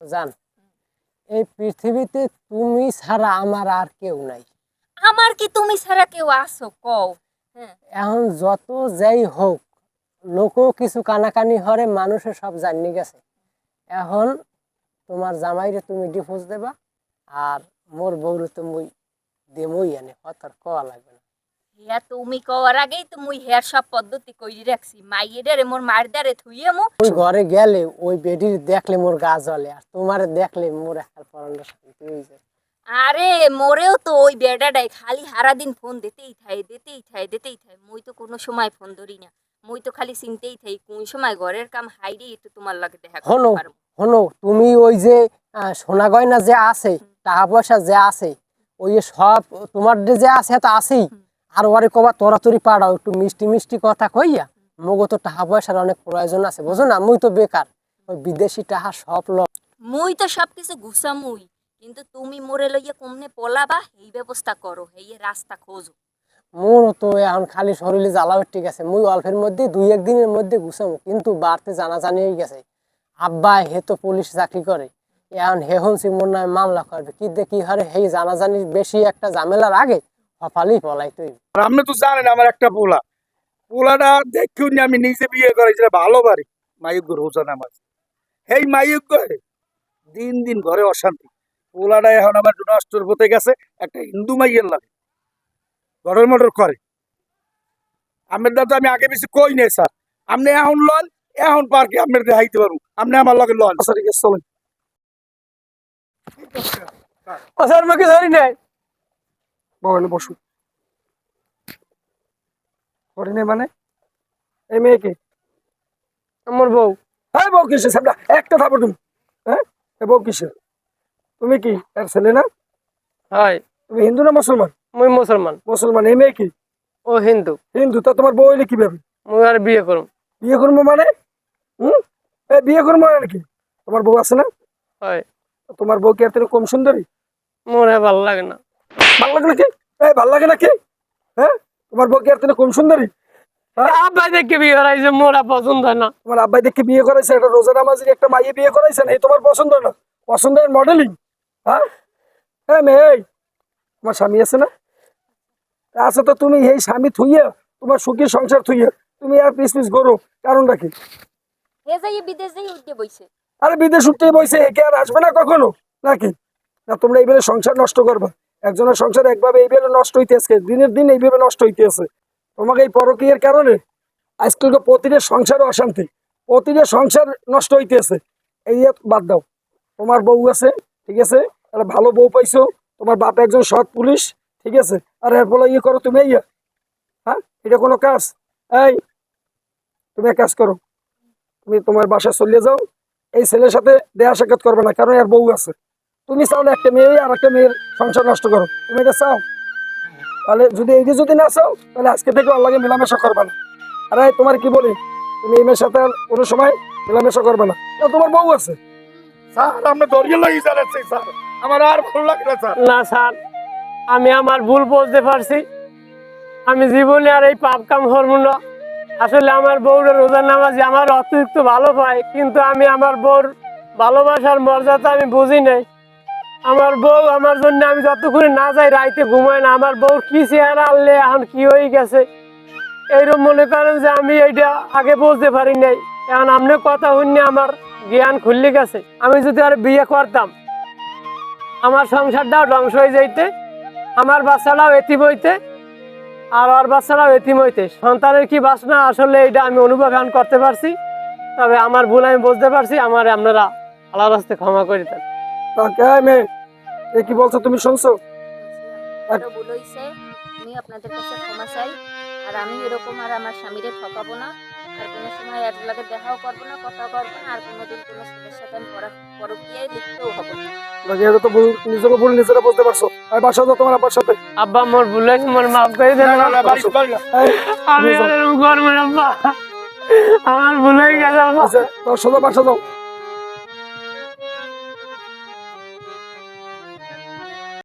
জান এই পৃথিবীতে তুমি ছাড়া আমার আর কেউ নাই। আমার কি তুমি ছাড়া কেউ আছো? কও। হ্যাঁ। এখন যত যাই হোক লোকও কিছু কানাকানি হরে মানুষে সব জানি গেছে। এখন তোমার জামাইরে তুমি ডিভোর্স দেবা আর মোর বউরে তো মুই দেমই আনে হতার কওয়া লাগবে না। হ্যাঁ তুমি কওয়ার আগেই তো মুই হেয়ার সব পদ্ধতি কইরি রাখছি। মাইয়েডারে মোর মার দারে থুইয়ে মু। ওই ঘরে গেলে ওই বেডির দেখলে মোর গা জ্বলে আর তোমার দেখলে মোর একটা পরান্ড শান্তি হয়ে যায়। আরে মোরেও তো ওই বেডাটাই খালি হারা দিন ফোন দিতেই থাই দিতেই থাই দিতেই থাই। মুই তো কোনো সময় ফোন ধরি না। মুই তো খালি চিনতেই থাই কোন সময় ঘরের কাম হাইরে তো তোমার লাগে দেখা হলো। হলো তুমি ওই যে সোনা গয়না যে আছে টাকা পয়সা যে আছে ওই সব তোমার যে আছে তা আছেই। আর ওরে কবা তরাতরি পাড়াও একটু মিষ্টি মিষ্টি কথা কইয়া মগো তো টাকা পয়সার অনেক প্রয়োজন আছে বুঝো না? মুই তো বেকার ওই বিদেশি টাকা সব ল মুই তো সবকিছু গুছামুই কিন্তু তুমি মোরে লইয়া কমনে পলাবা এই ব্যবস্থা করো এই রাস্তা খোঁজো। মোর তো এখন খালি শরীরে জ্বালাও ঠিক আছে মুই অল্পের মধ্যে দুই একদিনের মধ্যে গুছামু কিন্তু বাড়তে জানাজানি হয়ে গেছে। আব্বা হে তো পুলিশ চাকরি করে এখন হে হনছি মোর নামে মামলা করবে কি দেখি হরে সেই জানাজানির বেশি একটা ঝামেলার আগে তুই। আপনি তো জানেন আমার একটা পোলা। পোলাটা দেখুন আমি নিজে বিয়ে ভালো বাড়ি। আমার এই মায়ুগ্য দিন দিন ঘরে অশান্তি। পোলাটা এখন আমার নষ্টর পথে গেছে একটা হিন্দু মাইয়ের লাগে। ঘরের মোটর করে। আপনার দাদা আমি আগে বেশি কই নাই স্যার। আপনি এখন লন এখন পার্কে আপনার দেখাইতে পারব। আপনি আমার লগে লন। স্যার ঠিক আছে চলেন ওসার মুখে ধরি নাই। বসু। মানে? এই মেয়েকে? আমার বউ। হ্যাঁ বউ কিসে একটা থাপো তুমি। হ্যাঁ? বউ কিসে তুমি কি এর ছেলে না? হয়। তুমি হিন্দু না মুসলমান? মুই মুসলমান। মুসলমান। এই মেয়ে কি? ও হিন্দু। হিন্দু। তা তোমার বউ হইলে কীভাবে? মুই আর বিয়ে করুম। বিয়ে করব মানে? হুম? এ বিয়ে করব মানে কি? তোমার বউ আছে না? হয়। তোমার বউ কি আর কম সুন্দরী? মোর ভালো লাগে না। ভালো লাগে নাকি? এই ভালো লাগে নাকি? হ্যাঁ? তোমার বউ কি আর তুমি কম সুন্দরী? আব্বা দেখে বিয়ে করাইছে মোরা পছন্দ হয় না। তোমার আব্বাই দেখে বিয়ে করাইছে একটা রোজা নামাজের একটা মাইয়ে বিয়ে করাইছেন এই তোমার পছন্দ না? পছন্দের মডেলিং হ্যাঁ? হ্যাঁ মেয়ে এই, তোমার স্বামী আছে না? আচ্ছা তো তুমি এই স্বামী থুইয়া তোমার সুখী সংসার থুইয়া তুমি আর পিস পিস করো কারণটা কি? হে যাই বিদেশ উঠতে বইছে। আরে বিদেশ উঠতেই বইছে একে আর আসবে না কখনো? নাকি? না তোমরা এইভাবে সংসার নষ্ট করবা। একজনের সংসার একভাবে এইভাবে নষ্ট হইতে আজকে দিনের দিন এইভাবে নষ্ট হইতে আছে তোমাকে এই পরকীয়ের কারণে আজকাল প্রতিটা সংসারে অশান্তি, প্রতিটা সংসার নষ্ট হইতে আছে এই বাদ দাও, তোমার বউ আছে, ঠিক আছে? একটা ভালো বউ পাইছো, তোমার বাপ একজন সৎ পুলিশ, ঠিক আছে? আর এর ফলে ইয়ে করো, তুমি ইয়ে হ্যাঁ? এটা কোনো কাজ? এই, তুমি এক কাজ করো, তুমি তোমার বাসায় চলে যাও, এই ছেলের সাথে দেয়া সাক্ষাৎ করবে না, কারণ এর বউ আছে। তুমি চাও না একটা মেয়ে আর একটা মেয়ের সংসার নষ্ট করো। তুমি এটা চাও? তাহলে যদি এই যদি না চাও, তাহলে আজকে থেকে ওর লাগে মেলামেশা করবে না। আরে তোমার কি বলি? তুমি এই মেয়ের সাথে কোনো সময় মেলামেশা করবে না। তোমার বউ আছে। স্যার, আমরা দরিয়ে লাগি চালাচ্ছি স্যার। আমার আর ভালো লাগে না, স্যার। না, স্যার, আমি আমার ভুল বুঝতে পারছি। আমি জীবনে আর এই পাপ কাম করব না। আসলে আমার বউর রোজার নামাজি আমার অতিরিক্ত ভালো পায়, কিন্তু আমি আমার বউর ভালোবাসার মর্যাদা আমি বুঝি নাই। আমার বউ আমার জন্য আমি যতক্ষণ না যাই রাইতে ঘুমাই না, আমার বউ কি চেহারা আনলে এখন কি হয়ে গেছে? এইরকম মনে করেন যে আমি এইটা আগে বুঝতে পারি নাই। এখন আপনি কথা শুনে আমার জ্ঞান খুললে গেছে। আমি যদি আর বিয়ে করতাম, আমার সংসারটাও ধ্বংস হয়ে যাইতে, আমার বাচ্চাটাও এতিম হইতে, আর ওর বাচ্চাটাও এতিম সন্তানের কি বাসনা? আসলে এটা আমি অনুভব এখন করতে পারছি। তবে আমার ভুল আমি বুঝতে পারছি। আমার আপনারা আল্লাহ রাস্তে ক্ষমা করে দেন। মেয়ে এ কি বলছো তুমি শুনছো? ভুল হইছে আমি আপনাদের কাছে ক্ষমা চাই আর আমি এরকম আর আমার স্বামীরে ঠকাবো না আর কোনো সময় এর লাগে দেখাও করব না কথাও করব না আর কোনোদিন কোনো ছেলের সাথে আমি পরা পরকীয়ায় লিখতেও হব না। এটা তো ভুল নিজেকে ভুল নিজেরা বুঝতে পারছ। আর বাসা যাও তোমার আব্বার সাথে। আব্বা মোর ভুল হয়েছে মোর মাফ করে দেন আমি আর এরকম করব না আমার ভুল হয়ে গেছে আব্বা। তোর সোজা বাসা যাও।